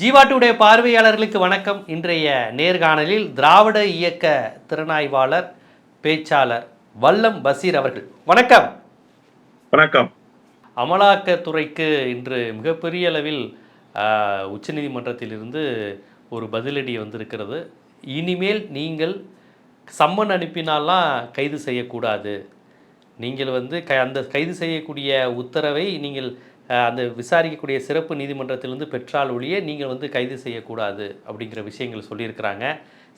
ஜீவாட்டுடைய பார்வையாளர்களுக்கு வணக்கம். இன்றைய நேர்காணலில் திராவிட இயக்க திறனாய்வாளர் பேச்சாளர் வல்லம் பசீர் அவர்கள். வணக்கம். வணக்கம். அமலாக்கத்துறைக்கு இன்று மிகப்பெரிய அளவில் உச்சநீதிமன்றத்திலிருந்து ஒரு பதிலடி வந்திருக்கிறது. இனிமேல் நீங்கள் சம்மன் அனுப்பினாலாம் கைது செய்யக்கூடாது. நீங்கள் வந்து க அந்த கைது செய்யக்கூடிய உத்தரவை நீங்கள் அந்த விசாரிக்கக்கூடிய சிறப்பு நீதிமன்றத்திலிருந்து பெற்றால் ஒழிய நீங்கள் வந்து கைது செய்யக்கூடாது அப்படிங்கிற விஷயங்கள் சொல்லியிருக்கிறாங்க.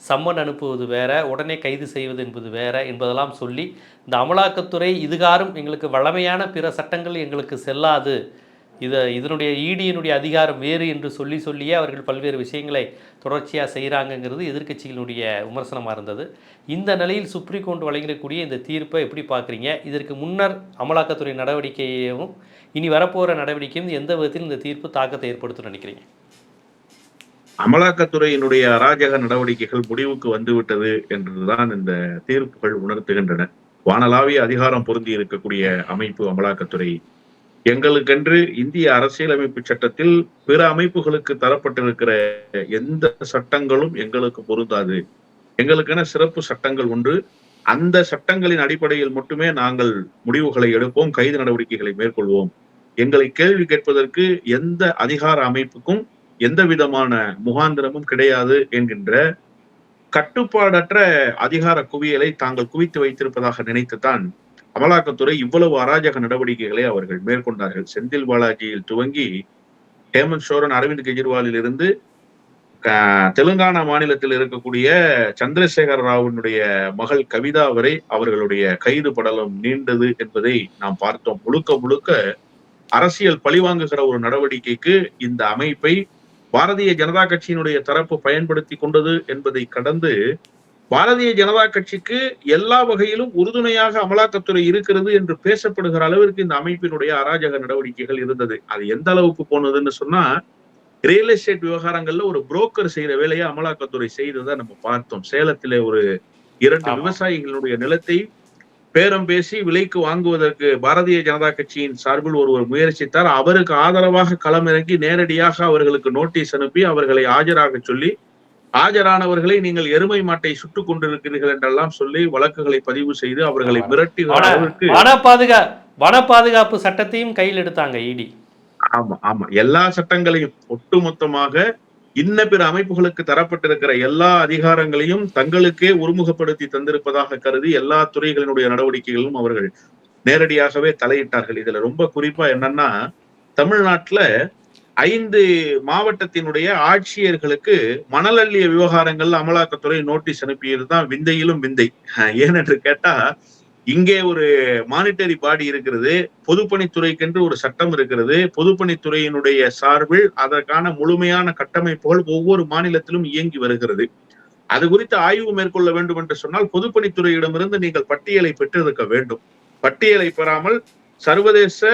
சம்மன் அனுப்புவது வேற உடனே கைது செய்வது என்பது வேற என்பதெல்லாம் சொல்லி இந்த அமலாக்கத்துறை இதுகாரும் எங்களுக்கு வழமையான பிற சட்டங்கள் எங்களுக்கு செல்லாது இதை இதனுடைய ஈடியினுடைய அதிகாரம் வேறு என்று சொல்லி சொல்லியே அவர்கள் பல்வேறு விஷயங்களை தொடர்ச்சியாக செய்கிறாங்கங்கிறது எதிர்கட்சிகளுடைய விமர்சனமாக இருந்தது. இந்த நிலையில் சுப்ரீம் கோர்ட் வழங்கக்கூடிய இந்த தீர்ப்பை எப்படி பார்க்குறீங்க? இதற்கு முன்னர் அமலாக்கத்துறை நடவடிக்கையும் இனி வரப்போகிற நடவடிக்கையும் எந்த விதத்தில் இந்த தீர்ப்பு தாக்கத்தை ஏற்படுத்தும் நினைக்கிறீங்க? அமலாக்கத்துறையினுடைய அராஜக நடவடிக்கைகள் முடிவுக்கு வந்துவிட்டது என்றுதான் இந்த தீர்ப்புகள் உணர்த்துகின்றன. வானலாவிய அதிகாரம் பொருந்தி இருக்கக்கூடிய அமைப்பு அமலாக்கத்துறை எங்களுக்கென்று இந்திய அரசியலமைப்பு சட்டத்தில் பிற அமைப்புகளுக்கு தரப்பட்டிருக்கிற எந்த சட்டங்களும் எங்களுக்கு பொருந்தாது. எங்களுக்கென சிறப்பு சட்டங்கள் ஒன்று அந்த சட்டங்களின் அடிப்படையில் மட்டுமே நாங்கள் முடிவுகளை எடுப்போம் கைது நடவடிக்கைகளை மேற்கொள்வோம். எங்களை கேள்வி கேட்பதற்கு எந்த அதிகார அமைப்புக்கும் எந்த விதமான முகாந்திரமும் கிடையாது என்கின்ற கட்டுப்பாடற்ற அதிகார குவியலை தாங்கள் குவித்து வைத்திருப்பதாக நினைத்துத்தான் அமலாக்கத்துறை இவ்வளவு அராஜக நடவடிக்கைகளை அவர்கள் மேற்கொண்டார்கள். செந்தில் பாலாஜியில் துவங்கி ஹேமந்த் சோரன் அரவிந்த் கெஜ்ரிவாலில் இருந்து தெலுங்கானா மாநிலத்தில் இருக்கக்கூடிய சந்திரசேகர ராவினுடைய மகள் கவிதா வரை அவர்களுடைய கைது படலம் நீண்டது என்பதை நாம் பார்த்தோம். முழுக்க முழுக்க அரசியல் பழிவாங்குகிற ஒரு நடவடிக்கைக்கு இந்த அமைப்பை பாரதிய ஜனதா கட்சியினுடைய தரப்பு பயன்படுத்தி கொண்டது என்பதை கடந்து பாரதிய ஜனதா கட்சிக்கு எல்லா வகையிலும் உறுதுணையாக அமலாக்கத்துறை இருக்கிறது என்று பேசப்படுகிற அளவிற்கு இந்த அமைப்பினுடைய அராஜக நடவடிக்கைகள் இருந்தது. அது எந்த அளவுக்கு போனதுன்னு சொன்னா ரியல் எஸ்டேட் விவகாரங்கள்ல ஒரு புரோக்கர் செய்யற வேலையை அமலாக்கத்துறை செய்ததை நம்ம பார்த்தோம். சேலத்திலே ஒரு இரண்டு. விவசாயிகளுடைய நிலத்தை பேரம் பேசி விலைக்கு வாங்குவதற்கு பாரதிய ஜனதா கட்சியின் சார்பில் ஒருவர் முயற்சித்தார். அவருக்கு ஆதரவாக களமிறங்கி நேரடியாக அவர்களுக்கு நோட்டீஸ் அனுப்பி அவர்களை ஆஜராக சொல்லி ஆஜரானவர்களை நீங்கள் எருமை மாட்டை சுட்டுக் கொண்டிருக்கிறீர்கள் என்றெல்லாம் சொல்லி வழக்குகளை பதிவு செய்து அவர்களை ஆமா. மிரட்டுகிற வன பாதுகா வன பாதுகாப்பு சட்டத்தையும் கையில் எடுத்தாங்க இடி ஆமா ஆமா எல்லா சட்டங்களையும் ஒட்டுமொத்தமாக இன்ன பிற அமைப்புகளுக்கு தரப்பட்டிருக்கிற எல்லா அதிகாரங்களையும் தங்களுக்கே ஒருமுகப்படுத்தி தந்திருப்பதாக கருதி எல்லா துறைகளினுடைய நடவடிக்கைகளும் அவர்கள் நேரடியாகவே தலையிட்டார்கள் இதுல ரொம்ப குறிப்பா என்னன்னா தமிழ்நாட்டுல ஐந்து மாவட்டத்தினுடைய ஆட்சியர்களுக்கு மணல் அள்ளிய அமலாக்கத்துறை நோட்டீஸ் அனுப்பியதுதான் விந்தையிலும் விந்தை. ஏனென்று கேட்டா இங்கே ஒரு மானிட்டரி பாடி இருக்கிறது பொதுப்பணித்துறைக்கென்று ஒரு சட்டம் இருக்கிறது பொதுப்பணித்துறையினுடைய சார்பில் அதற்கான முழுமையான கட்டமைப்புகள் ஒவ்வொரு மாநிலத்திலும் இயங்கி வருகிறது. அது குறித்து ஆய்வு மேற்கொள்ள வேண்டும் என்று சொன்னால் பொதுப்பணித்துறையிடமிருந்து நீங்கள் பட்டியலை பெற்றிருக்க வேண்டும். பட்டியலை பெறாமல் சர்வதேச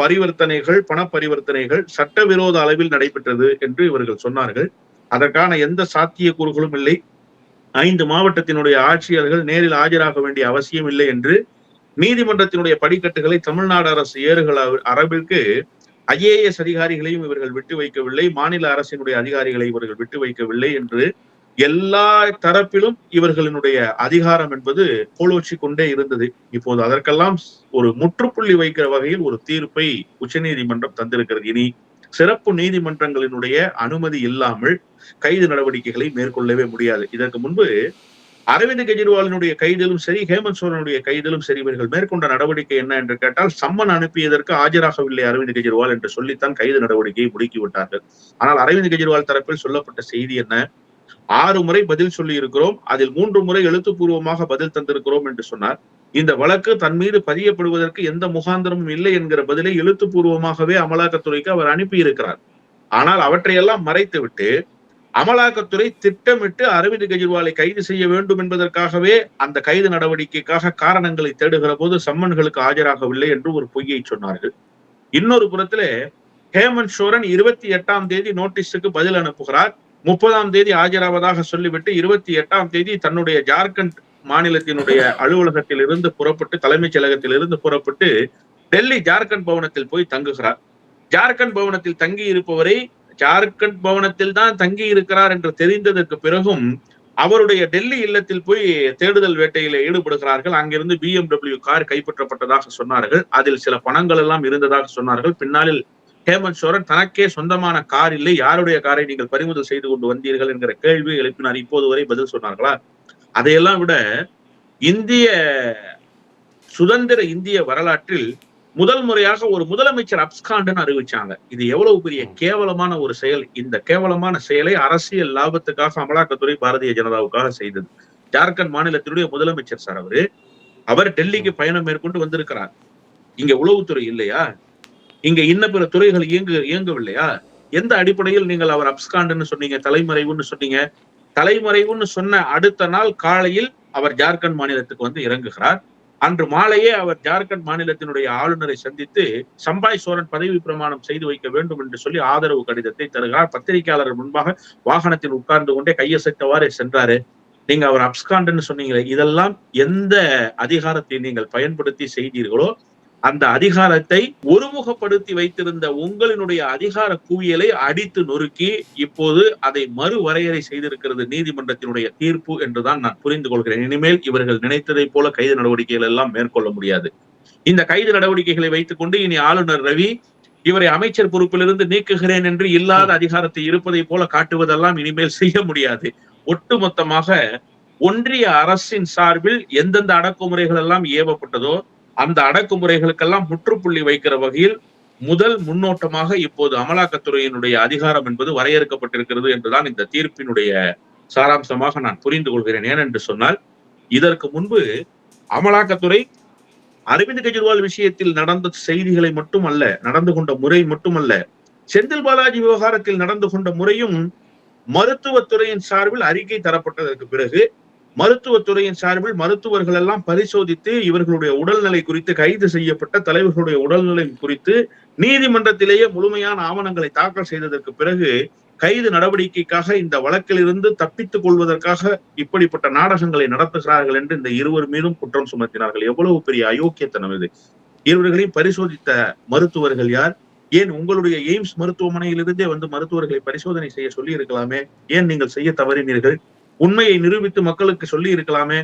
பரிவர்த்தனைகள் பண பரிவர்த்தனைகள் சட்டவிரோத அளவில் நடைபெற்றது என்று இவர்கள் சொன்னார்கள். அதற்கான எந்த சாத்தியக்கூறுகளும் இல்லை. ஐந்து மாவட்டத்தினுடைய ஆட்சியர்கள் நேரில் ஆஜராக வேண்டிய அவசியம் இல்லை என்று நீதிமன்றத்தினுடைய படிக்கட்டுகளை தமிழ்நாடு அரசு ஏறுகள அரபிற்கு ஐஏஎஸ் அதிகாரிகளையும் இவர்கள் விட்டு வைக்கவில்லை. மாநில அரசினுடைய அதிகாரிகளை இவர்கள் விட்டு வைக்கவில்லை என்று எல்லா தரப்பிலும் இவர்களினுடைய அதிகாரம் என்பது கோலோச்சி கொண்டே இருந்தது. இப்போது அதற்கெல்லாம் ஒரு முற்றுப்புள்ளி வைக்கிற வகையில் ஒரு தீர்ப்பை உச்சநீதிமன்றம் தந்திருக்கிறது. இனி சிறப்பு நீதிமன்றங்களினுடைய அனுமதி இல்லாமல் கைது நடவடிக்கைகளை மேற்கொள்ளவே முடியாது. இதற்கு முன்பு அரவிந்த் கெஜ்ரிவாலினுடைய கைதிலும் சரி ஹேமந்த் சோரனுடைய கைதிலும் சரி இவர்கள் மேற்கொண்ட நடவடிக்கை என்ன என்று கேட்டால் சம்மன் அனுப்பியதற்கு ஆஜராகவில்லை அரவிந்த் கெஜ்ரிவால் என்று சொல்லித்தான் கைது நடவடிக்கையை முடுக்கிவிட்டார்கள். ஆனால் அரவிந்த் கெஜ்ரிவால் தரப்பில் சொல்லப்பட்ட செய்தி என்ன? ஆறு முறை பதில் சொல்லி இருக்கிறோம் அதில் மூன்று முறை எழுத்துப்பூர்வமாக பதில் தந்திருக்கிறோம் என்று சொன்னார். இந்த வழக்கு தன் மீது பதியப்படுவதற்கு எந்த முகாந்திரமும் இல்லை என்கிற பதிலை எழுத்துப்பூர்வமாகவே அமலாக்கத்துறைக்கு அவர் அனுப்பி இருக்கிறார் ஆனால் அவற்றையெல்லாம் மறைத்துவிட்டு அமலாக்கத்துறை திட்டமிட்டு அரவிந்த் கெஜ்ரிவாலை கைது செய்ய வேண்டும் என்பதற்காகவே அந்த கைது நடவடிக்கைக்காக காரணங்களை தேடுகிற போது சம்மன்களுக்கு ஆஜராகவில்லை என்று ஒரு பொய்யை சொன்னார்கள். இன்னொரு புறத்திலே ஹேமந்த் சோரன் இருபத்தி எட்டாம் தேதி நோட்டீஸுக்கு பதில் அனுப்புகிறார். முப்பதாம் தேதி ஆஜராவதாக சொல்லிவிட்டு இருபத்தி எட்டாம் தேதி தன்னுடைய ஜார்க்கண்ட் மாநிலத்தினுடைய அலுவலகத்தில் இருந்து புறப்பட்டு தலைமைச் செயலகத்தில் இருந்து புறப்பட்டு டெல்லி ஜார்க்கண்ட் பவனத்தில் போய் தங்குகிறார். ஜார்க்கண்ட் பவனத்தில் தங்கி இருப்பவரை ஜார்க்கண்ட் பவனத்தில் தான் தங்கி இருக்கிறார் என்று தெரிந்ததற்கு பிறகும் அவருடைய டெல்லி இல்லத்தில் போய் தேடுதல் வேட்டையில ஈடுபடுகிறார்கள். அங்கிருந்து பிஎம்டபிள்யூ கார் கைப்பற்றப்பட்டதாக சொன்னார்கள். அதில் சில பணங்கள் எல்லாம் இருந்ததாக சொன்னார்கள். பின்னாளில் ஹேமந்த் சோரன் தனக்கே சொந்தமான கார் இல்லை. யாருடைய காரை நீங்கள் பறிமுதல் செய்து கொண்டு வந்தீர்கள்? என்கிற கேள்வி எழுப்பினார். இப்போது வரை பதில் சொன்னார்களா? அதையெல்லாம் விட இந்திய சுதந்திர இந்திய வரலாற்றில் முதல் முறையாக ஒரு முதலமைச்சர் அப்ஸ்காண்டுன்னு அறிவிச்சாங்க. இது எவ்வளவு பெரிய கேவலமான ஒரு செயல். இந்த கேவலமான செயலை அரசியல் லாபத்துக்காக அமலாக்கத்துறை பாரதிய ஜனதாவுக்காக செய்தது. ஜார்க்கண்ட் மாநிலத்தினுடைய முதலமைச்சர் சார் அவரு. அவர் டெல்லிக்கு பயணம் மேற்கொண்டு வந்திருக்கிறார். இங்க உளவுத்துறை இல்லையா? இங்க இன்ன பிற துறைகள் இயங்கு இயங்கவில்லையா? எந்த அடிப்படையில் நீங்கள் அவர் அப்ஸ்காண்டுன்னு சொன்னீங்க? தலைமறைவுன்னு சொன்னீங்க? தலைமறைவுன்னு சொன்ன அடுத்த நாள் காலையில் அவர் ஜார்க்கண்ட் மாநிலத்துக்கு வந்து இறங்குகிறார். அன்று மாலையே அவர் ஜார்க்கண்ட் மாநிலத்தினுடைய ஆளுநரை சந்தித்து சம்பாய் சோரன் பதவி பிரமாணம் செய்து வைக்க வேண்டும் என்று சொல்லி ஆதரவு கடிதத்தை தருகிறார். பத்திரிகையாளர் முன்பாக வாகனத்தில் உட்கார்ந்து கொண்டே கையசைத்தவாறு சென்றாரு. நீங்க அவர் அப்ஸ்காண்டன்னு சொன்னீங்களே இதெல்லாம் எந்த அதிகாரத்தை நீங்கள் பயன்படுத்தி செய்தீர்களோ அந்த அதிகாரத்தை ஒருமுகப்படுத்தி வைத்திருந்த உங்களினுடைய அதிகார குவியலை அடித்து நொறுக்கி இப்போது அதை மறுவரையறை செய்திருக்கிறது நீதிமன்றத்தினுடைய தீர்ப்பு என்றுதான் நான் புரிந்து கொள்கிறேன். இனிமேல் இவர்கள் நினைத்ததை போல கைது நடவடிக்கைகள் எல்லாம் மேற்கொள்ள முடியாது. இந்த கைது நடவடிக்கைகளை வைத்துக் கொண்டு இனி ஆளுநர் ரவி இவரை அமைச்சர் பொறுப்பிலிருந்து நீக்குகிறேன் என்று இல்லாத அதிகாரத்தை இருப்பதை போல காட்டுவதெல்லாம் இனிமேல் செய்ய முடியாது. ஒட்டுமொத்தமாக ஒன்றிய அரசின் சார்பில் எந்தெந்த அடக்குமுறைகள் எல்லாம் ஏவப்பட்டதோ அந்த அடக்குமுறைகளுக்கெல்லாம் முற்றுப்புள்ளி வைக்கிற வகையில் முதல் முன்னோட்டமாக இப்போது அமலாக்கத்துறையினுடைய அதிகாரம் என்பது வரையறுக்கப்பட்டிருக்கிறது என்றுதான் இந்த தீர்ப்பினுடைய சாராம்சமாக நான் புரிந்து கொள்கிறேன். ஏனென்று சொன்னால் இதற்கு முன்பு அமலாக்கத்துறை அரவிந்த் கெஜ்ரிவால் விஷயத்தில் நடந்த செய்திகளை மட்டுமல்ல நடந்து கொண்ட முறை மட்டுமல்ல செந்தில் பாலாஜி விவகாரத்தில் நடந்து கொண்ட முறையும் மருத்துவத்துறையின் சார்பில் அறிக்கை தரப்பட்டதற்கு பிறகு மருத்துவத்துறையின் சார்பில் மருத்துவர்கள் எல்லாம் பரிசோதித்து இவர்களுடைய உடல்நிலை குறித்து கைது செய்யப்பட்ட தலைவர்களுடைய உடல்நிலை குறித்து நீதிமன்றத்திலேயே முழுமையான ஆவணங்களை தாக்கல் செய்ததற்கு பிறகு கைது நடவடிக்கைக்காக இந்த வழக்கிலிருந்து தப்பித்துக் கொள்வதற்காக இப்படிப்பட்ட நாடகங்களை நடத்துகிறார்கள் என்று இந்த இருவர் மீதும் குற்றம் சுமத்தினார்கள். எவ்வளவு பெரிய அயோக்கியத்தனம் இது. இருவர்களையும் பரிசோதித்த மருத்துவர்கள் யார்? ஏன் உங்களுடைய எய்ம்ஸ் மருத்துவமனையிலிருந்தே வந்து மருத்துவர்களை பரிசோதனை செய்ய சொல்லி இருக்கலாமே ஏன் நீங்கள் செய்ய தவறினீர்கள்? உண்மையை நிரூபித்து மக்களுக்கு சொல்லி இருக்கலாமே?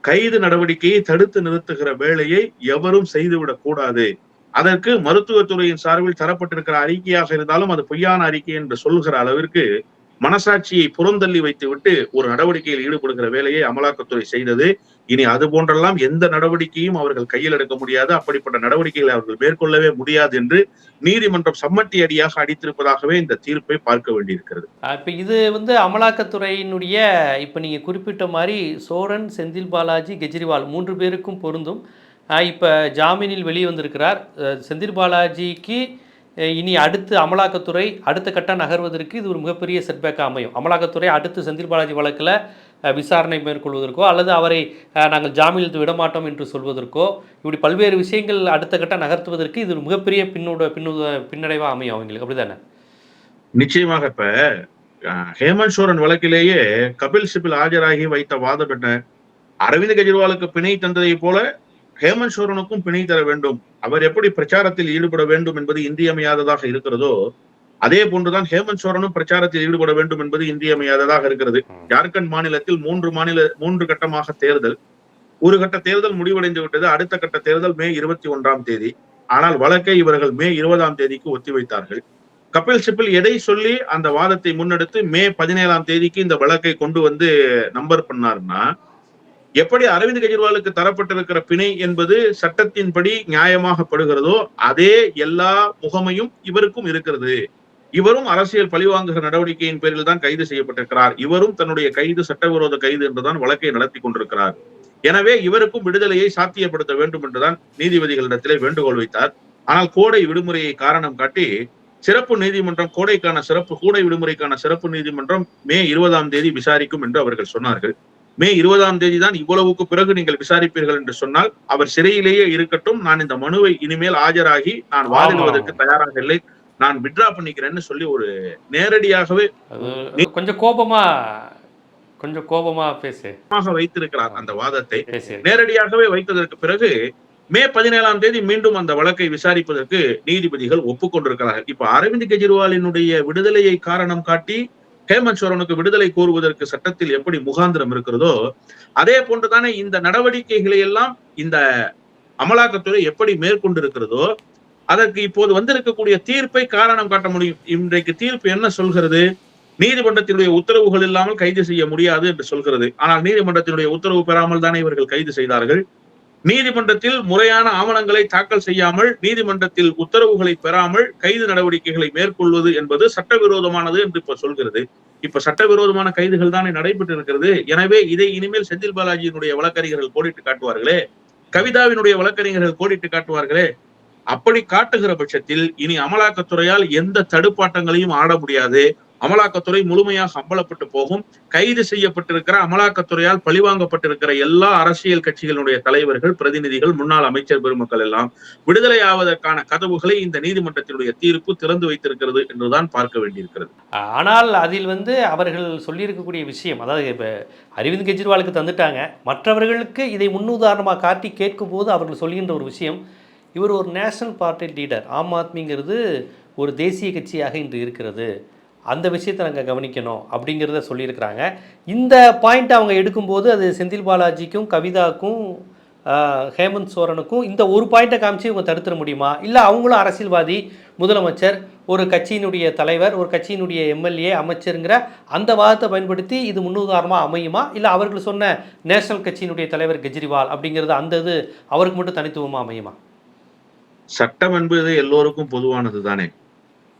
கைது நடவடிக்கையை தடுத்து நிறுத்துகிற வேலையை எவரும் செய்துவிடக் கூடாது. அதற்கு மருத்துவத்துறையின் சார்பில் தரப்பட்டிருக்கிற அறிக்கையாக இருந்தாலும் அது பொய்யான அறிக்கை என்று சொல்லுகிற அளவிற்கு மனசாட்சியை புறந்தள்ளி வைத்துவிட்டு ஒரு நடவடிக்கையில் ஈடுபடுகிற வேலையை அமலாக்கத்துறை செய்தது. இனி அது போன்றெல்லாம் எந்த நடவடிக்கையும் அவர்கள் கையில் எடுக்க முடியாது. அப்படிப்பட்ட நடவடிக்கைகளை அவர்கள் மேற்கொள்ளவே முடியாது என்று நீதிமன்றம் சம்மட்டி அடியாக அடித்திருப்பதாகவே இந்த தீர்ப்பை பார்க்க வேண்டியிருக்கிறது. இப்போ இது வந்து அமலாக்கத்துறையினுடைய இப்போ நீங்கள் குறிப்பிட்ட மாதிரி சோரன் செந்தில் பாலாஜி கெஜ்ரிவால் மூன்று பேருக்கும் பொருந்தும். இப்போ ஜாமீனில் வெளியே வந்திருக்கிறார் செந்தில் பாலாஜிக்கு இனி அடுத்து அமலாக்கத்துறை அடுத்த கட்டம் நகர்வதற்கு இது ஒரு மிகப்பெரிய செட்பேக்காக அமையும். அமலாக்கத்துறை அடுத்து செந்தில் பாலாஜி வழக்கில் விசாரணை மேற்கொள்வதற்கோ அல்லது அவரை நாங்கள் ஜாமீனில் விடமாட்டோம் என்று சொல்வதற்கோ இப்படி பல்வேறு விஷயங்கள் அடுத்த கட்ட நகர்த்துவதற்கு இது மிகப்பெரிய பின்னோட பின்னு பின்னடைவாக அமையும் அவங்களுக்கு. அப்படிதானே? நிச்சயமாக இப்ப ஹேமந்த் சோரன் வழக்கிலேயே கபில் சிபில் ஆஜராகி வைத்த வாதம் என்ன? அரவிந்த் கெஜ்ரிவாலுக்கு பிணை தந்ததை போல ஹேமந்த் சோரனுக்கும் பிணை தர வேண்டும். அவர் எப்படி பிரச்சாரத்தில் ஈடுபட வேண்டும் என்பது இன்றியமையாததாக இருக்கிறதோ அதே போன்றுதான் ஹேமந்த் சோரனும் பிரச்சாரத்தில் ஈடுபட வேண்டும் என்பது இன்றியமையாததாக இருக்கிறது. ஜார்க்கண்ட் மாநிலத்தில் மூன்று மாநில மூன்று கட்டமாக தேர்தல். ஒரு கட்ட தேர்தல் முடிவடைந்து விட்டது. அடுத்த கட்ட தேர்தல் மே இருபத்தி ஒன்றாம் தேதி. ஆனால் வழக்கை இவர்கள் மே இருபதாம் தேதிக்கு ஒத்திவைத்தார்கள். கபில் சிபில் எதை சொல்லி அந்த வாதத்தை முன்னெடுத்து மே பதினேழாம் தேதிக்கு இந்த வழக்கை கொண்டு வந்து நம்பர் பண்ணாருன்னா எப்படி அரவிந்த் கெஜ்ரிவாலுக்கு தரப்பட்டிருக்கிற பிணை என்பது சட்டத்தின்படி நியாயமாகப்படுகிறதோ அதே எல்லா முகமையும் இவருக்கும் இருக்கிறது. இவரும் அரசியல் பழிவாங்குகிற நடவடிக்கையின் பேரில் தான் கைது செய்யப்பட்டிருக்கிறார். இவரும் தன்னுடைய கைது சட்டவிரோத கைது என்றுதான் வழக்கை நடத்தி கொண்டிருக்கிறார். எனவே இவருக்கும் விடுதலையை சாத்தியப்படுத்த வேண்டும் என்றுதான் நீதிபதிகளிடத்திலே வேண்டுகோள் வைத்தார். ஆனால் கோடை விடுமுறையை காரணம் காட்டி சிறப்பு நீதிமன்றம் கோடைக்கான சிறப்பு கோடை விடுமுறைக்கான சிறப்பு நீதிமன்றம் மே இருபதாம் தேதி விசாரிக்கும் என்று அவர்கள் சொன்னார்கள். மே இருபதாம் தேதி தான் இவ்வளவுக்கு பிறகு நீங்கள் விசாரிப்பீர்கள் என்று சொன்னால் அவர் சிறையிலேயே இருக்கட்டும் நான் இந்த மனுவை இனிமேல் ஆஜராகி நான் வாதிடுவதற்கு தயாராக இல்லை. நான் விட்ரா பண்ணிக்கிறேன்னு சொல்லி ஒரு நேரடியாகவே கொஞ்சம் கோபமா கொஞ்சம் கோபமா பேசு. வைத்திருக்கிறார் அந்த வாதத்தை. நேரடியாகவே வைத்ததற்கு பிறகு மே பதினேழாம் தேதி மீண்டும் அந்த வழக்கை விசாரிப்பதற்கு நீதிபதிகள் ஒப்புக்கொண்டிருக்கிறார்கள். இப்ப அரவிந்த் கெஜ்ரிவாலினுடைய விடுதலையை காரணம் காட்டி ஹேமந்த் சோரனுக்கு விடுதலை கோருவதற்கு சட்டத்தில் எப்படி முகாந்திரம் இருக்கிறதோ அதே போன்றுதானே இந்த நடவடிக்கைகளை எல்லாம் இந்த அமலாக்கத்துறை எப்படி மேற்கொண்டிருக்கிறதோ அதற்கு இப்போது வந்திருக்கக்கூடிய தீர்ப்பை காரணம் காட்ட முடியும். இன்றைக்கு தீர்ப்பு என்ன சொல்கிறது? நீதிமன்றத்தினுடைய உத்தரவுகள் இல்லாமல் கைது செய்ய முடியாது என்று சொல்கிறது. ஆனால் நீதிமன்றத்தினுடைய உத்தரவு பெறாமல் தானே இவர்கள் கைது செய்தார்கள்? நீதிமன்றத்தில் முறையான ஆவணங்களை தாக்கல் செய்யாமல் நீதிமன்றத்தில் உத்தரவுகளை பெறாமல் கைது நடவடிக்கைகளை மேற்கொள்வது என்பது சட்டவிரோதமானது என்று இப்ப சொல்கிறது. இப்ப சட்டவிரோதமான கைதுகள் தானே நடைபெற்று இருக்கிறது எனவே இதை இனிமேல் செந்தில் பாலாஜியினுடைய வழக்கறிஞர்கள் கோடிட்டு காட்டுவார்களே? கவிதாவினுடைய வழக்கறிஞர்கள் கோடிட்டு காட்டுவார்களே? அப்படி காட்டுகிற பட்சத்தில் இனி அமலாக்கத்துறையால் எந்த தடுப்பாட்டங்களையும் ஆட முடியாது. அமலாக்கத்துறை முழுமையாக அம்பலப்பட்டு போகும். கைது செய்யப்பட்டிருக்கிற அமலாக்கத்துறையால் பழிவாங்கப்பட்டிருக்கிற எல்லா அரசியல் கட்சிகளுடைய தலைவர்கள் பிரதிநிதிகள் முன்னாள் அமைச்சர் பெருமக்கள் எல்லாம் விடுதலை ஆவதற்கான கதவுகளை இந்த நீதிமன்றத்தினுடைய தீர்ப்பு திறந்து வைத்திருக்கிறது என்றுதான் பார்க்க வேண்டியிருக்கிறது. ஆனால் அதில் வந்து அவர்கள் சொல்லியிருக்கக்கூடிய விஷயம் அதாவது இப்போ அரவிந்த் கெஜ்ரிவாலுக்கு தந்துட்டாங்க. மற்றவர்களுக்கு இதை முன்னுதாரணமாக காட்டி கேட்கும் போது அவர்கள் சொல்கின்ற ஒரு விஷயம் இவர் ஒரு நேஷனல் பார்ட்டி லீடர். ஆம் ஆத்மிங்கிறது ஒரு தேசிய கட்சியாக இன்று இருக்கிறது. அந்த விஷயத்தை நாங்கள் கவனிக்கணும் அப்படிங்கிறத சொல்லியிருக்கிறாங்க. இந்த பாயிண்ட் அவங்க எடுக்கும்போது அது செந்தில் பாலாஜிக்கும் கவிதாக்கும் ஹேமந்த் சோரனுக்கும் இந்த ஒரு பாயிண்ட்டை காமிச்சு இவங்க தடுத்துட முடியுமா? இல்லை அவங்களும் அரசியல்வாதி முதலமைச்சர் ஒரு கட்சியினுடைய தலைவர் ஒரு கட்சியினுடைய எம்எல்ஏ அமைச்சருங்கிற அந்த வாதத்தை பயன்படுத்தி இது முன்னுதாரணமாக அமையுமா? இல்லை அவர்கள் சொன்ன நேஷனல் கட்சியினுடைய தலைவர் கெஜ்ரிவால் அப்படிங்கிறது அந்த இது அவருக்கு மட்டும் தனித்துவமாக அமையுமா? சட்டம் என்பது எல்லோருக்கும் பொதுவானது தானே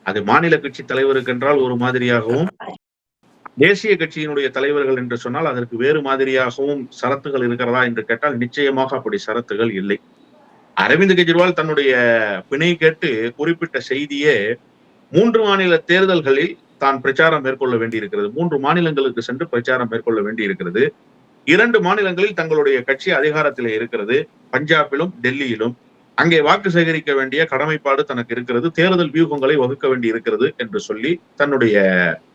அது மாநில கட்சி தலைவருக்கு என்றால் ஒரு மாதிரியாகவும் தேசிய கட்சியினுடைய தலைவர்கள் என்று சொன்னால் அதற்கு வேறு மாதிரியாகவும் சரத்துகள் இருக்கிறதா என்று கேட்டால் நிச்சயமாக அப்படி சரத்துகள் இல்லை. அரவிந்த் கெஜ்ரிவால் தன்னுடைய பிணை கேட்டு குறிப்பிட்ட செய்தியே மூன்று மாநில தேர்தல்களில் தான் பிரச்சாரம் மேற்கொள்ள வேண்டியிருக்கிறது. மூன்று மாநிலங்களுக்கு சென்று பிரச்சாரம் மேற்கொள்ள வேண்டியிருக்கிறது. இரண்டு மாநிலங்களில் தங்களுடைய கட்சி அதிகாரத்திலே இருக்கிறது. பஞ்சாபிலும் டெல்லியிலும். அங்கே வாக்கு சேகரிக்க வேண்டிய கடமைப்பாடு தனக்கு இருக்கிறது. தேர்தல் வியூகங்களை வகுக்க வேண்டி இருக்கிறது என்று சொல்லி தன்னுடைய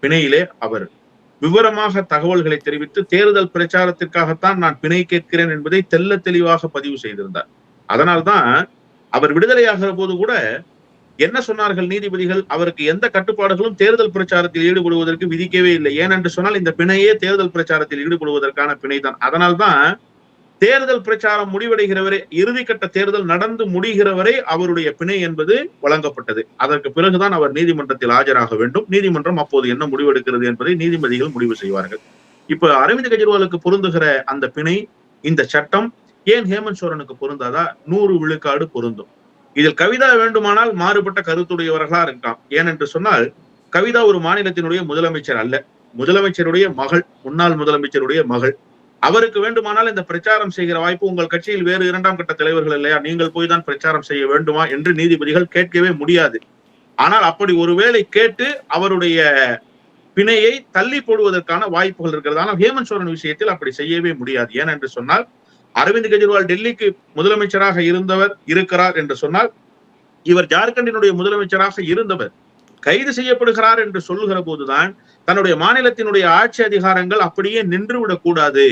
பிணையிலே அவர் விவரமாக தகவல்களை தெரிவித்து தேர்தல் பிரச்சாரத்திற்காகத்தான் நான் பிணை கேட்கிறேன் என்பதை தெல்ல தெளிவாக பதிவு செய்திருந்தார். அதனால்தான் அவர் விடுதலையாகிற போது கூட என்ன சொன்னார்கள் நீதிபதிகள்? அவருக்கு எந்த கட்டுப்பாடுகளும் தேர்தல் பிரச்சாரத்தில் ஈடுபடுவதற்கு விதிக்கவே இல்லை. ஏனென்று சொன்னால் இந்த பிணையே தேர்தல் பிரச்சாரத்தில் ஈடுபடுவதற்கான பிணைதான். அதனால்தான் தேர்தல் பிரச்சாரம் முடிவடைகிற வரை இறுதிக்கட்ட தேர்தல் நடந்து முடிகிற வரை அவருடைய பிணை என்பது வழங்கப்பட்டது. அதற்கு பிறகுதான் அவர் நீதிமன்றத்தில் ஆஜராக வேண்டும். நீதிமன்றம் அப்போது என்ன முடிவெடுக்கிறது என்பதை நீதிபதிகள் முடிவு செய்வார்கள். இப்ப அரவிந்த் கெஜ்ரிவாலுக்கு பொருந்துகிற அந்த பிணை இந்த சட்டம் ஏன் ஹேமந்த் சோரனுக்கு பொருந்தாதா? நூறு விழுக்காடு பொருந்தும். இதில் கவிதா வேண்டுமானால் மாறுபட்ட கருத்துடையவர்களா இருக்கலாம். ஏனென்று சொன்னால் கவிதா ஒரு மாநிலத்தினுடைய முதலமைச்சர் அல்ல. முதலமைச்சருடைய மகள் முன்னாள் முதலமைச்சருடைய மகள். அவருக்கு வேண்டுமானால் இந்த பிரச்சாரம் செய்கிற வாய்ப்பு உங்கள் கட்சியில் வேறு இரண்டாம் கட்ட தலைவர்கள் இல்லையா? நீங்கள் போய் தான் பிரச்சாரம் செய்ய வேண்டுமா என்று நீதிபதிகள் கேட்கவே முடியாது. ஆனால் அப்படி ஒருவேளை கேட்டு அவருடைய பிணையை தள்ளி போடுவதற்கான வாய்ப்புகள் இருக்கிறது. ஆனால் ஹேமந்த் சோரன் விஷயத்தில் அப்படி செய்யவே முடியாது. ஏனென்று சொன்னால் அரவிந்த் கெஜ்ரிவால் டெல்லிக்கு முதலமைச்சராக இருந்தவர் இருக்கிறார் என்று சொன்னால் இவர் ஜார்க்கண்டினுடைய முதலமைச்சராக இருந்தவர் கைது செய்யப்படுகிறார் என்று சொல்லுகிற போதுதான் தன்னுடைய மாநிலத்தினுடைய ஆட்சி அதிகாரங்கள் அப்படியே நின்றுவிடக் கூடாது.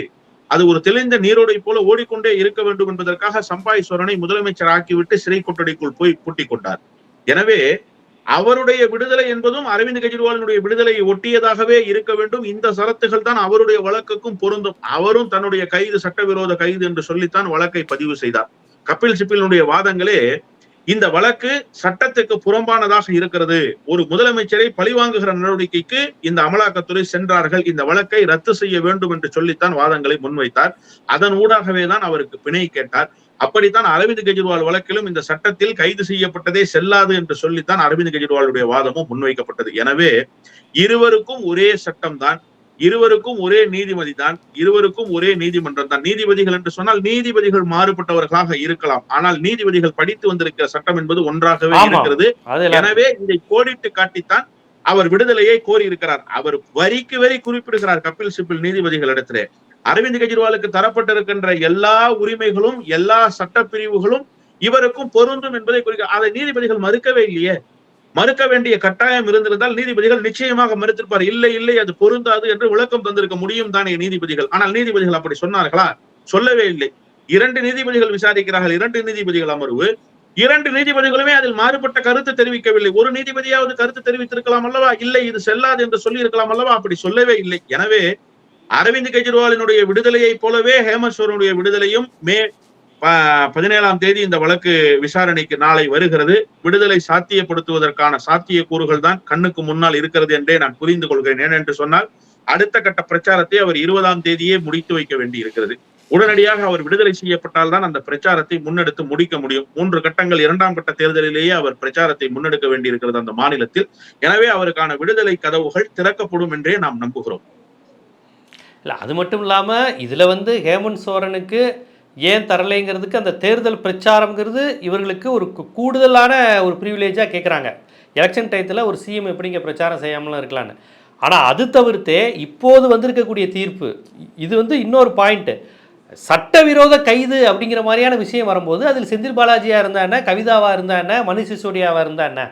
அது ஒரு தெளிந்த நீரோடை போல ஓடிக்கொண்டே இருக்க வேண்டும் என்பதற்காக சம்பாய் சோரனை முதலமைச்சர் ஆக்கிவிட்டு சிறை கொட்டடைக்குள் போய் பூட்டிக் கொண்டார். எனவே அவருடைய விடுதலை என்பதும் அரவிந்த் கெஜ்ரிவாலினுடைய விடுதலையை ஒட்டியதாகவே இருக்க வேண்டும். இந்த சரத்துகள் தான் அவருடைய வழக்குக்கும் பொருந்தும். அவரும் தன்னுடைய கைது சட்டவிரோத கைது என்று சொல்லித்தான் வழக்கை பதிவு செய்தார். கபில் சிப்பிலுடைய வாதங்களே இந்த வழக்கு சட்டத்துக்கு புறம்பானதாக இருக்கிறது. ஒரு முதலமைச்சரை பழிவாங்குகிற நடவடிக்கைக்கு இந்த அமலாக்கத்துறை சென்றார்கள். இந்த வழக்கை ரத்து செய்ய வேண்டும் என்று சொல்லித்தான் வாதங்களை முன்வைத்தார். அதன் ஊடாகவே தான் அவருக்கு பிணை கேட்டார். அப்படித்தான் அரவிந்த் கெஜ்ரிவால் வழக்கிலும் இந்த சட்டத்தில் கைது செய்யப்பட்டதே செல்லாது என்று சொல்லித்தான் அரவிந்த் கெஜ்ரிவாலுடைய வாதமும் முன்வைக்கப்பட்டது. எனவே இருவருக்கும் ஒரே சட்டம்தான். இருவருக்கும் ஒரே நீதிபதி தான் இருவருக்கும் ஒரே நீதிமன்றம் தான். நீதிபதிகள் என்று சொன்னால் நீதிபதிகள் மாறுபட்டவர்களாக இருக்கலாம். ஆனால் நீதிபதிகள் படித்து வந்திருக்கிற சட்டம் என்பது ஒன்றாகவே. இருக்கிறது. எனவே இதை கோடிட்டு காட்டித்தான் அவர் விடுதலையை கோரி இருக்கிறார் அவர் வரிக்கு வரி குறிப்பிடுகிறார் கபில் சிபில் நீதிபதிகளிடத்திலே அரவிந்த் கெஜ்ரிவாலுக்கு தரப்பட்டிருக்கின்ற எல்லா உரிமைகளும் எல்லா சட்டப்பிரிவுகளும் இவருக்கும் பொருந்தும் என்பதை குறிக்க அதை நீதிபதிகள் மறுக்கவே இல்லையே. மறுக்க வேண்டிய கட்டாயம் இருந்திருந்தால் நீதிபதிகள் நிச்சயமாக மறுத்திருப்பார். இல்லை இல்லை அது பொருந்தாது என்று விளக்கம் தந்திருக்க முடியும் தானே நீதிபதிகள். ஆனால் நீதிபதிகள் அப்படி சொன்னார்களா? சொல்லவே இல்லை. இரண்டு நீதிபதிகள் விசாரிக்கிறார்கள். இரண்டு நீதிபதிகள் அமர்வு. இரண்டு நீதிபதிகளுமே அதில் மாறுபட்ட கருத்து தெரிவிக்கவில்லை. ஒரு நீதிபதியாவது கருத்து தெரிவித்திருக்கலாம் அல்லவா? இல்லை இது செல்லாது என்று சொல்லி இருக்கலாம் அல்லவா? அப்படி சொல்லவே இல்லை. எனவே அரவிந்த் கெஜ்ரிவாலினுடைய விடுதலையைப் போலவே ஹேமஸ்வரனுடைய விடுதலையும் மே பதினேழாம் தேதி இந்த வழக்கு விசாரணைக்கு நாளை வருகிறது. விடுதலை சாத்தியப்படுத்துவதற்கான சாத்திய கூறுகள் தான் கண்ணுக்கு முன்னால் இருக்கிறது என்றே நான் புரிந்து கொள்கிறேன். ஏனென்று சொன்னால் அடுத்த கட்ட பிரச்சாரத்தை அவர் இருபதாம் தேதியே முடித்து வைக்க வேண்டி இருக்கிறது. உடனடியாக அவர் விடுதலை செய்யப்பட்டால் தான் அந்த பிரச்சாரத்தை முன்னெடுத்து முடிக்க முடியும். மூன்று கட்டங்கள் இரண்டாம் கட்ட தேர்தலிலேயே அவர் பிரச்சாரத்தை முன்னெடுக்க வேண்டி இருக்கிறது அந்த மாநிலத்தில். எனவே அவருக்கான விடுதலை கதவுகள் திறக்கப்படும் என்றே நாம் நம்புகிறோம். இல்லை அது மட்டும் இல்லாமல் இதில் வந்து ஹேமந்த் சோரனுக்கு ஏன் தரலைங்கிறதுக்கு அந்த தேர்தல் பிரச்சாரங்கிறது இவர்களுக்கு ஒரு கூடுதலான ஒரு ப்ரிவிலேஜாக கேட்குறாங்க எலெக்ஷன் டயத்தில் ஒரு சிஎம் எப்படிங்க பிரச்சாரம் செய்யாமலாம் இருக்கலான்னு ஆனால் அது தவிர்த்தே இப்போது வந்திருக்கக்கூடிய தீர்ப்பு இது வந்து இன்னொரு பாயிண்ட்டு சட்டவிரோத கைது அப்படிங்கிற மாதிரியான விஷயம் வரும்போது அதில் செந்தில் பாலாஜியாக இருந்தா என்ன கவிதாவாக இருந்தா என்ன மணி சிசோடியாவாக இருந்தா என்ன?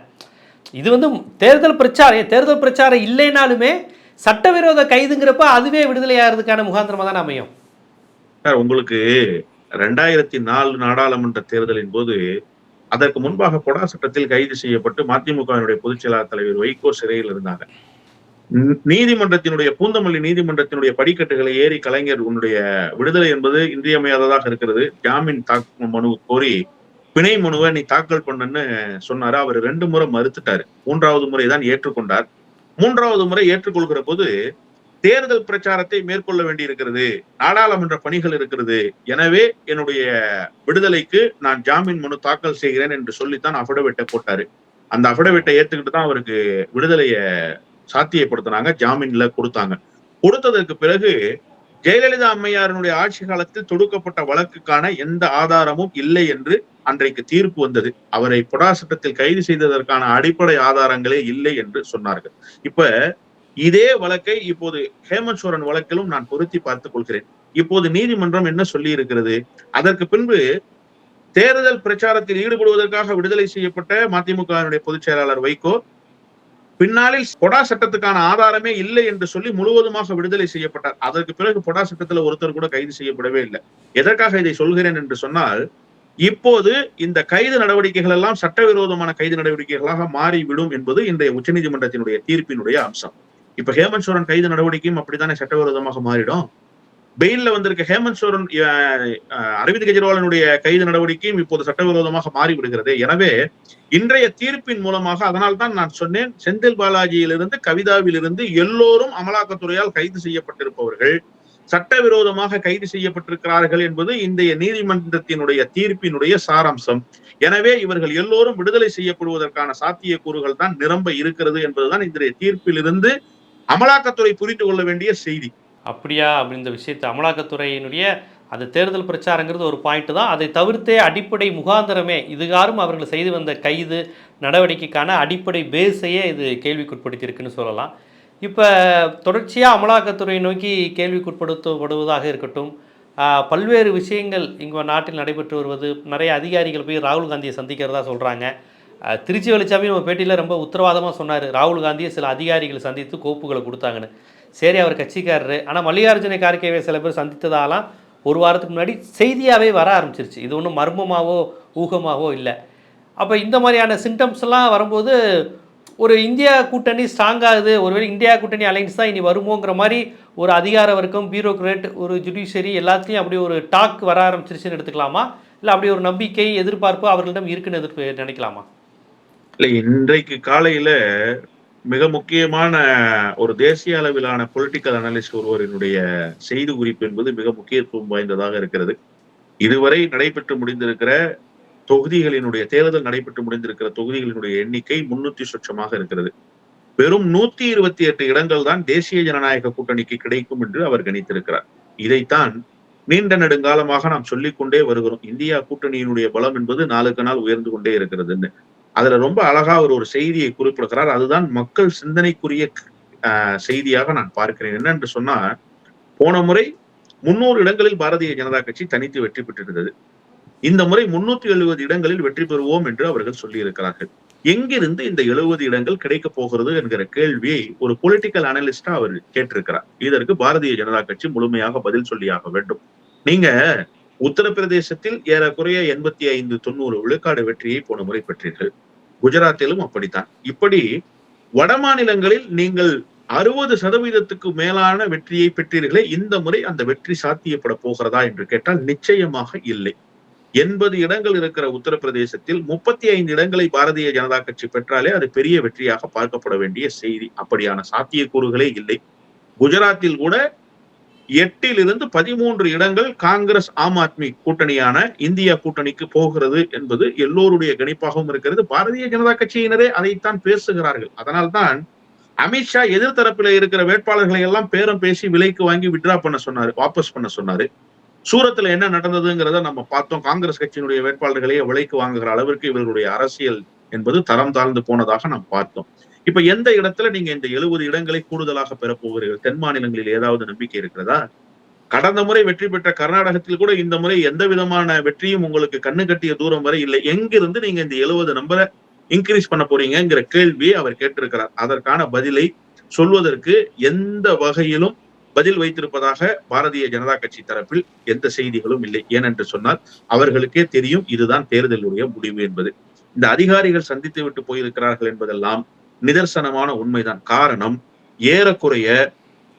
இது வந்து தேர்தல் பிரச்சாரம் தேர்தல் பிரச்சாரம் இல்லைனாலுமே சட்டவிரோத கைதுங்கிறப்ப அதுவே விடுதலையாகிறதுக்கான முகாந்திரமாக தான் அமையும். உங்களுக்கு ரெண்டாயிரத்தி நாலு நாடாளுமன்ற தேர்தலின் போது அதற்கு முன்பாக கொடா சட்டத்தில் கைது செய்யப்பட்டு மதிமுகவினுடைய பொதுச் செயலாளர் தலைவர் வைகோ சிறையில் இருந்தாங்க. நீதிமன்றத்தினுடைய பூந்தமல்லி நீதிமன்றத்தினுடைய படிக்கட்டுகளை ஏறி கலைஞர் உன்னுடைய விடுதலை என்பது இன்றியமையாததாக இருக்கிறது. ஜாமீன் தாக்கு மனு கோரி பிணை மனுவை நீ தாக்கல் பண்ணுன்னு சொன்னாரு. அவர் ரெண்டு முறை மறுத்துட்டாரு. மூன்றாவது முறை தான் ஏற்றுக்கொண்டார். மூன்றாவது முறை ஏற்றுக்கொள்கிற போது தேர்தல் பிரச்சாரத்தை மேற்கொள்ள வேண்டி இருக்கிறது நாடாளுமன்ற பணிகள் இருக்கிறது. எனவே என்னுடைய விடுதலைக்கு நான் ஜாமீன் மனு தாக்கல் செய்கிறேன் என்று சொல்லித்தான் அஃபிடவிட்டை போட்டாரு. அந்த அஃபிடவிட்டை ஏத்துக்கிட்டு தான் அவருக்கு விடுதலைய சாத்தியப்படுத்தினாங்க ஜாமீன்ல கொடுத்தாங்க. கொடுத்ததற்கு பிறகு ஜெயலலிதா அம்மையாரினுடைய ஆட்சி காலத்தில் தொடுக்கப்பட்ட வழக்குக்கான எந்த ஆதாரமும் இல்லை என்று அன்றைக்கு தீர்ப்பு வந்தது. அவரை புடா சட்டத்தில் கைது செய்ததற்கான அடிப்படை ஆதாரங்களே இல்லை என்று சொன்னார்கள். இப்ப இதே வழக்கை இப்போது ஹேமந்த் சோரன் வழக்கிலும் நான் பொருத்தி பார்த்துக் கொள்கிறேன். இப்போது நீதிமன்றம் என்ன சொல்லி இருக்கிறது அதற்கு பின்பு தேர்தல் பிரச்சாரத்தில் ஈடுபடுவதற்காக விடுதலை செய்யப்பட்ட மதிமுகவினுடைய பொதுச் செயலாளர் வைகோ பின்னாளில் பொடா சட்டத்துக்கான ஆதாரமே இல்லை என்று சொல்லி முழுவதுமாக விடுதலை செய்யப்பட்டார். அதற்கு பிறகு பொடா சட்டத்துல ஒருத்தர் கூட கைது செய்யப்படவே இல்லை. எதற்காக இதை சொல்கிறேன் என்று சொன்னால் இப்போது இந்த கைது நடவடிக்கைகள் எல்லாம் சட்டவிரோதமான கைது நடவடிக்கைகளாக மாறிவிடும் என்பது இன்றைய உச்சநீதிமன்றத்தினுடைய தீர்ப்பினுடைய அம்சம். இப்ப ஹேமந்த் சோரன் கைது நடவடிக்கையும் அப்படித்தானே சட்டவிரோதமாக மாறிடும்? பெயில்ல வந்திருக்க ஹேமந்த் சோரன் அரவிந்த் கெஜ்ரிவாலினுடைய கைது நடவடிக்கையும் இப்போது சட்டவிரோதமாக மாறிவிடுகிறது. எனவே இன்றைய தீர்ப்பின் மூலமாக அதனால் தான் நான் சொன்னேன் செந்தில் பாலாஜியிலிருந்து கவிதாவிலிருந்து எல்லோரும் அமலாக்கத்துறையால் கைது செய்யப்பட்டிருப்பவர்கள். சட்டவிரோதமாக கைது செய்யப்பட்டிருக்கிறார்கள் என்பது இன்றைய நீதிமன்றத்தினுடைய தீர்ப்பினுடைய சாராம்சம். எனவே இவர்கள் எல்லோரும் விடுதலை செய்யப்படுவதற்கான சாத்தியக்கூறுகள் தான் நிரம்ப இருக்கிறது என்பதுதான் இன்றைய தீர்ப்பிலிருந்து அமலாக்கத்துறை புரிந்து கொள்ள வேண்டிய செய்தி. அப்படியா? அப்படின்ற விஷயத்தை அமலாக்கத்துறையினுடைய அந்த தேர்தல் பிரச்சாரங்கிறது ஒரு பாயிண்ட் தான். அதை தவிர்த்தே அடிப்படை முகாந்திரமே இதுகாரும் அவர்கள் செய்து வந்த கைது நடவடிக்கைக்கான அடிப்படை பேஸையே இது கேள்விக்குட்படுத்தியிருக்குன்னு சொல்லலாம். இப்போ தொடர்ச்சியாக அமலாக்கத்துறை நோக்கி கேள்விக்குட்படுத்தப்படுவதாக இருக்கட்டும் பல்வேறு விஷயங்கள் இங்கே நாட்டில் நடைபெற்று வருவது நிறைய அதிகாரிகள் போய் ராகுல் காந்தியை சந்திக்கிறதா சொல்கிறாங்க திருச்சி வெளிச்சாமி நம்ம பேட்டியில் ரொம்ப உத்தரவாதமாக சொன்னார். ராகுல் காந்தியை சில அதிகாரிகள் சந்தித்து கோப்புகளை கொடுத்தாங்கன்னு. சரி அவர் கட்சிக்காரரு. ஆனால் மல்லிகார்ஜுன கார்கேவை சில பேர் சந்தித்ததாலாம் ஒரு வாரத்துக்கு முன்னாடி செய்தியாகவே வர ஆரம்பிச்சிருச்சு. இது ஒன்றும் மர்மமாகவோ ஊகமாகவோ இல்லை. அப்போ இந்த மாதிரியான சிம்டம்ஸ்லாம் வரும்போது ஒரு இந்தியா கூட்டணி ஸ்ட்ராங் ஆகுது. ஒருவேளை இந்தியா கூட்டணி அலைன்ஸ் தான் இனி வருமோங்கிற மாதிரி ஒரு அதிகார வர்க்கம் பியூரோக்ரேட் ஒரு ஜுடிஷியரி எல்லாத்துலேயும் அப்படி ஒரு டாக் வர ஆரம்பிச்சிருச்சுன்னு எடுத்துக்கலாமா? இல்லை அப்படி ஒரு நம்பிக்கை எதிர்பார்ப்பு அவர்களிடம் இருக்குன்னு எதிர்ப்பு நினைக்கலாமா? இல்லை இன்றைக்கு காலையில மிக முக்கியமான ஒரு தேசிய அளவிலான பொலிட்டிக்கல் அனலிஸ்ட் ஒருவரினுடைய செய்தி குறிப்பு என்பது மிக முக்கியத்துவம் வாய்ந்ததாக இருக்கிறது. இதுவரை நடைபெற்று முடிந்திருக்கிற தொகுதிகளினுடைய தேர்தல் நடைபெற்று முடிந்திருக்கிற தொகுதிகளினுடைய எண்ணிக்கை முன்னூத்தி சொச்சமாக இருக்கிறது. வெறும் நூத்தி இருபத்தி எட்டு இடங்கள் தான் தேசிய ஜனநாயக கூட்டணிக்கு கிடைக்கும் என்று அவர் கணித்திருக்கிறார். இதைத்தான் நீண்ட நெடுங்காலமாக நாம் சொல்லிக்கொண்டே வருகிறோம். இந்தியா கூட்டணியினுடைய பலம் என்பது நாளுக்கு நாள் உயர்ந்து கொண்டே இருக்கிறதுன்னு. அதுல ரொம்ப அழகா அவர் ஒரு செய்தியை குறிப்பிடுகிறார். அதுதான் மக்கள் சிந்தனைக்குரிய செய்தியாக நான் பார்க்கிறேன். என்னென்று சொன்னா போன முறை முன்னூறு இடங்களில் பாரதிய ஜனதா கட்சி தனித்து வெற்றி பெற்றிருந்தது. இந்த முறை முன்னூத்தி எழுபது இடங்களில் வெற்றி பெறுவோம் என்று அவர்கள் சொல்லியிருக்கிறார்கள். எங்கிருந்து இந்த எழுபது இடங்கள் கிடைக்க போகிறது என்கிற கேள்வியை ஒரு பொலிட்டிக்கல் அனலிஸ்டா அவர் கேட்டிருக்கிறார். இதற்கு பாரதிய ஜனதா கட்சி முழுமையாக பதில் சொல்லியாக வேண்டும். நீங்க உத்தரப்பிரதேசத்தில் ஏறக்குறைய எண்பத்தி ஐந்து தொண்ணூறு விழுக்காடு வெற்றியை போன முறை பெற்றீர்கள். குஜராத்திலும் அப்படித்தான். இப்படி வட மாநிலங்களில் நீங்கள் அறுபது சதவீதத்துக்கு மேலான வெற்றியை பெற்றீர்களே இந்த முறை அந்த வெற்றி சாத்தியப்பட போகிறதா என்று கேட்டால் நிச்சயமாக இல்லை. எண்பது இடங்கள் இருக்கிற உத்தரப்பிரதேசத்தில் முப்பத்தி ஐந்து இடங்களை பாரதிய ஜனதா கட்சி பெற்றாலே அது பெரிய வெற்றியாக பார்க்கப்பட வேண்டிய செய்தி. அப்படியான சாத்தியக்கூறுகளே இல்லை. குஜராத்தில் கூட எட்டிலிருந்து பதிமூன்று இடங்கள் காங்கிரஸ் ஆம் ஆத்மி கூட்டணியான இந்தியா கூட்டணிக்கு போகிறது என்பது எல்லோருடைய கணிப்பாகவும் இருக்கிறது. பாரதிய ஜனதா கட்சியினரே அதைத்தான் பேசுகிறார்கள். அதனால்தான் அமித்ஷா எதிர்த்தரப்பில் இருக்கிற வேட்பாளர்களை எல்லாம் பேரம் பேசி விலைக்கு வாங்கி விட்ரா பண்ண சொன்னாரு வாபஸ் பண்ண சொன்னாரு. சூரத்துல என்ன நடந்ததுங்கிறத நம்ம பார்த்தோம். காங்கிரஸ் கட்சியினுடைய வேட்பாளர்களையே விலைக்கு வாங்குகிற அளவிற்கு இவர்களுடைய அரசியல் என்பது தரம் தாழ்ந்து போனதாக நாம் பார்த்தோம். இப்ப எந்த இடத்துல நீங்க இந்த எழுபது இடங்களை கூடுதலாக பெறப்போகிறீர்கள் தென் மாநிலங்களில் ஏதாவது நம்பிக்கை இருக்கிறதா? கடந்த முறை வெற்றி பெற்ற கர்நாடகத்தில் கூட இந்த முறை எந்த விதமான வெற்றியும் உங்களுக்கு கண்ணு கட்டிய தூரம் வரை இல்லை. எங்கிருந்து நீங்க இந்த எழுபது நம்பரை இன்க்ரீஸ் பண்ண போறீங்கிற கேள்வியை அவர் கேட்டிருக்கிறார். அதற்கான பதிலை சொல்வதற்கு எந்த வகையிலும் பதில் வைத்திருப்பதாக பாரதிய ஜனதா கட்சி தரப்பில் எந்த செய்திகளும் இல்லை. ஏனென்று சொன்னால் அவர்களுக்கே தெரியும் இதுதான் தேர்தலுடைய முடிவு என்பது. இந்த அதிகாரிகள் சந்தித்து விட்டு போயிருக்கிறார்கள் என்பதெல்லாம் நிதர்சனமான உண்மைதான். காரணம் ஏறக்குறைய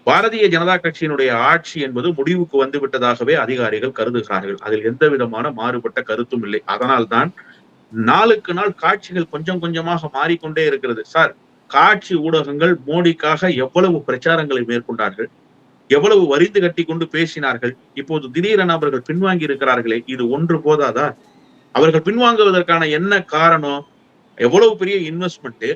பாரதிய ஜனதா கட்சியினுடைய ஆட்சி என்பது முடிவுக்கு வந்து விட்டதாகவே அதிகாரிகள் கருதுகிறார்கள். அதில் எந்த விதமான மாறுபட்ட கருத்தும் இல்லை. அதனால்தான் நாளுக்கு நாள் காட்சிகள் கொஞ்சம் கொஞ்சமாக மாறிக்கொண்டே இருக்கிறது. சார் காட்சி ஊடகங்கள் மோடிக்காக எவ்வளவு பிரச்சாரங்களை மேற்கொண்டார்கள் எவ்வளவு வரிந்து கட்டி கொண்டு பேசினார்கள் இப்போது திடீரென அவர்கள் பின்வாங்கி இருக்கிறார்களே இது ஒன்று போதாதா? அவர்கள் பின்வாங்குவதற்கான என்ன காரணம்? எவ்வளவு பெரிய இன்வெஸ்ட்மெண்ட்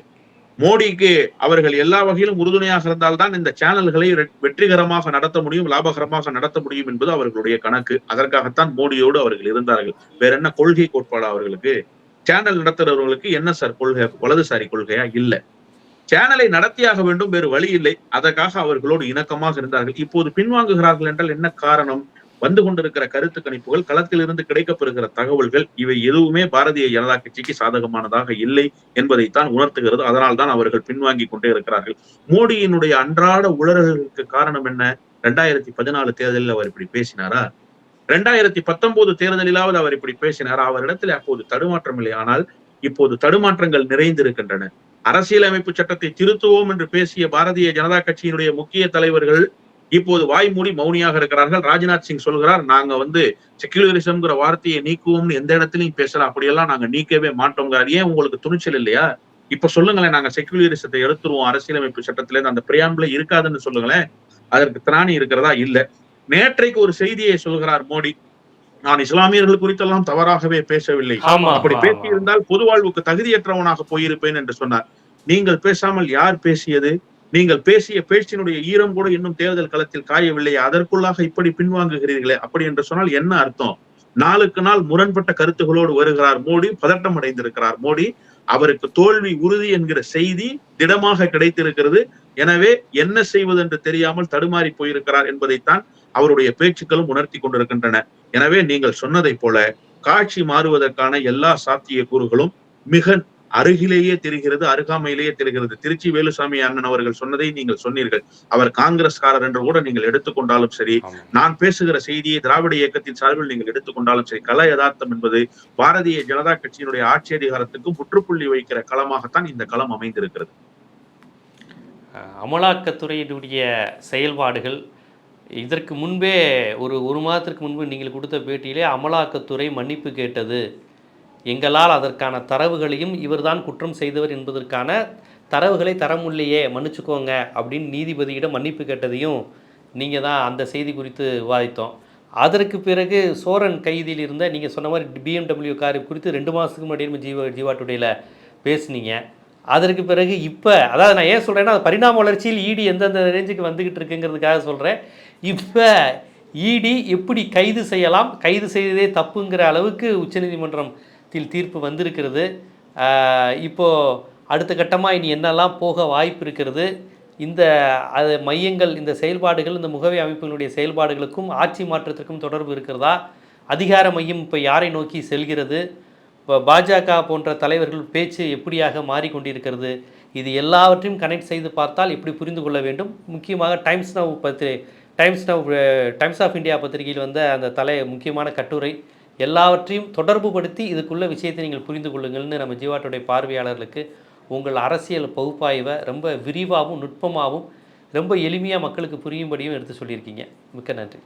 மோடிக்கு அவர்கள் எல்லா வகையிலும் உறுதுணையாக இருந்தால்தான் இந்த சேனல்களை வெற்றிகரமாக நடத்த முடியும் லாபகரமாக நடத்த முடியும் என்பது அவர்களுடைய கணக்கு. அதற்காகத்தான் மோடியோடு அவர்கள் இருந்தார்கள். வேற என்ன கொள்கை கோட்பாடு அவர்களுக்கு? சேனல் நடத்துறவர்களுக்கு என்ன சார் கொள்கை? வலதுசாரி கொள்கையா? இல்ல. சேனலை நடத்தியாக வேண்டும் வேறு வழி இல்லை. அதற்காக அவர்களோடு இணக்கமாக இருந்தார்கள். இப்போது பின்வாங்குகிறார்கள் என்றால் என்ன காரணம்? வந்து கொண்டிருக்கிற கருத்து கணிப்புகள் களத்தில் இருந்து கிடைக்கப்பெறுகிற தகவல்கள் இவை எதுவுமே பாரதிய ஜனதா கட்சிக்கு சாதகமானதாக இல்லை என்பதைத்தான் உணர்த்துகிறது. அதனால் தான் அவர்கள் பின்வாங்கி கொண்டே இருக்கிறார்கள். மோடியினுடைய அன்றாட உளறல்களுக்கு காரணம் என்ன? ரெண்டாயிரத்தி பதினாலு தேர்தலில் அவர் இப்படி பேசினாரா? ரெண்டாயிரத்தி பத்தொன்பது தேர்தலிலாவது அவர் இப்படி பேசினாரா? அவரிடத்தில் அப்போது தடுமாற்றம் இல்லை. ஆனால் இப்போது தடுமாற்றங்கள் நிறைந்திருக்கின்றன. அரசியலமைப்பு சட்டத்தை திருத்துவோம் என்று பேசிய பாரதிய ஜனதா கட்சியினுடைய முக்கிய தலைவர்கள் இப்போது வாய் மூடி மௌனியாக இருக்கிறார்கள். ராஜ்நாத் சிங் சொல்கிறார் நாங்க வந்து செக்யூலரிசம்ங்கிற வார்த்தையை நீக்குவோம்னு எந்த இடத்துலயும் பேசலாம் அப்படியெல்லாம் நாங்க நீக்கவே மாட்டோங்கிறார் ஏன் உங்களுக்கு துணிச்சல் இல்லையா? இப்ப சொல்லுங்களேன் நாங்க செக்யூலரிசத்தை எடுத்துருவோம். அரசியலமைப்பு சட்டத்துல அந்த பிரியாம்பிள இருக்காதுன்னு சொல்லுங்களேன். அதற்கு திராணி இருக்கிறதா? இல்ல. நேற்றைக்கு ஒரு செய்தியை சொல்கிறார் மோடி. நான் இஸ்லாமியர்கள் குறித்தெல்லாம் தவறாகவே பேசவில்லை. அப்படி பேசியிருந்தால் பொது வாழ்வுக்கு தகுதியற்றவனாக போயிருப்பேன் என்று சொன்னார். நீங்கள் பேசாமல் யார் பேசியது? நீங்கள் பேசிய பேச்சினுடைய ஈரம் கூட இன்னும் தேர்தல் களத்தில் காயவில்லை அதற்குள்ளாக இப்படி பின்வாங்குகிறீர்களே அப்படி என்று சொன்னால் என்ன அர்த்தம்? நாளுக்கு நாள் முரண்பட்ட கருத்துகளோடு வருகிறார் மோடி பதட்டம் அடைந்திருக்கிறார் மோடி அவருக்கு தோல்வி உறுதி என்கிற செய்தி திடமாக கிடைத்திருக்கிறது. எனவே என்ன செய்வது என்று தெரியாமல் தடுமாறி போயிருக்கிறார் என்பதைத்தான் அவருடைய பேச்சுக்களும் உணர்த்தி கொண்டிருக்கின்றன. எனவே நீங்கள் சொன்னதை போல காட்சி மாறுவதற்கான எல்லா சாத்திய கூறுகளும் மிக அருகிலேயே தெரிகிறது அருகாமையிலேயே தெரிகிறது. திருச்சி வேலுசாமி அண்ணன் அவர்கள் சொன்னதை நீங்கள் சொன்னீர்கள். அவர் காங்கிரஸ்காரர் என்று கூட நீங்கள் எடுத்துக்கொண்டாலும் சரி நான் பேசுகிற செய்தியை திராவிட இயக்கத்தின் சார்பில் நீங்கள் எடுத்துக்கொண்டாலும் சரி கல யதார்த்தம் என்பது பாரதிய ஜனதா கட்சியினுடைய ஆட்சி அதிகாரத்துக்கு முற்றுப்புள்ளி வைக்கிற களமாகத்தான் இந்த களம் அமைந்திருக்கிறது. அமலாக்கத்துறையினுடைய செயல்பாடுகள் இதற்கு முன்பே ஒரு ஒரு மாதத்திற்கு முன்பு நீங்கள் கொடுத்த பேட்டியிலே அமலாக்கத்துறை மன்னிப்பு கேட்டது. எங்களால் அதற்கான தரவுகளையும் இவர்தான் குற்றம் செய்தவர் என்பதற்கான தரவுகளை தர முடியலையே மன்னிச்சுக்கோங்க அப்படின்னு நீதிபதியிடம் மன்னிப்பு கேட்டதையும் நீங்கள் தான் அந்த செய்தி குறித்து விவாதித்தோம். அதற்கு பிறகு சோரன் கைதியில் இருந்த நீங்கள் சொன்ன மாதிரி பிஎம்டபிள்யூ கார் குறித்து ரெண்டு மாதத்துக்கு முன்னாடி நம்ம ஜீவா ஜீவா பேசுனீங்க. அதற்கு பிறகு இப்போ அதாவது நான் ஏன் சொல்கிறேன்னா பரிணாம வளர்ச்சியில் இடி எந்தெந்த ரேஞ்சுக்கு வந்துக்கிட்டு இருக்குங்கிறதுக்காக சொல்கிறேன் இப்போ இடி எப்படி கைது செய்யலாம்? கைது செய்ததே தப்புங்கிற அளவுக்கு உச்சநீதிமன்றம் தீர்ப்பு வந்திருக்கிறது. இப்போது அடுத்த கட்டமாக இனி என்னெல்லாம் போக வாய்ப்பு இருக்கிறது? இந்த அது மையங்கள் இந்த செயல்பாடுகள் இந்த முகவை அமைப்புகளுடைய செயல்பாடுகளுக்கும் ஆட்சி மாற்றத்திற்கும் தொடர்பு இருக்கிறதா? அதிகார மையம் இப்போ யாரை நோக்கி செல்கிறது? இப்போ பாஜக போன்ற தலைவர்கள் பேச்சு எப்படியாக மாறிக்கொண்டிருக்கிறது? இது எல்லாவற்றையும் கனெக்ட் செய்து பார்த்தால் இப்படி புரிந்து கொள்ள வேண்டும்? முக்கியமாக Times Now pathiri Times Now Times of India பத்திரிகையில் வந்த அந்த தலை முக்கியமான கட்டுரை. எல்லாவற்றையும் தொடர்பு படுத்தி இதுக்குள்ள விஷயத்தை நீங்கள் புரிந்து கொள்ளுங்கள்னு நம்ம ஜீவாட்டுடைய பார்வையாளர்களுக்கு உங்கள் அரசியல் பகுப்பாய்வை ரொம்ப விரிவாகவும் நுட்பமாகவும் ரொம்ப எளிமையாக மக்களுக்கு புரியும்படியும் எடுத்து சொல்லியிருக்கீங்க. மிக்க நன்றி.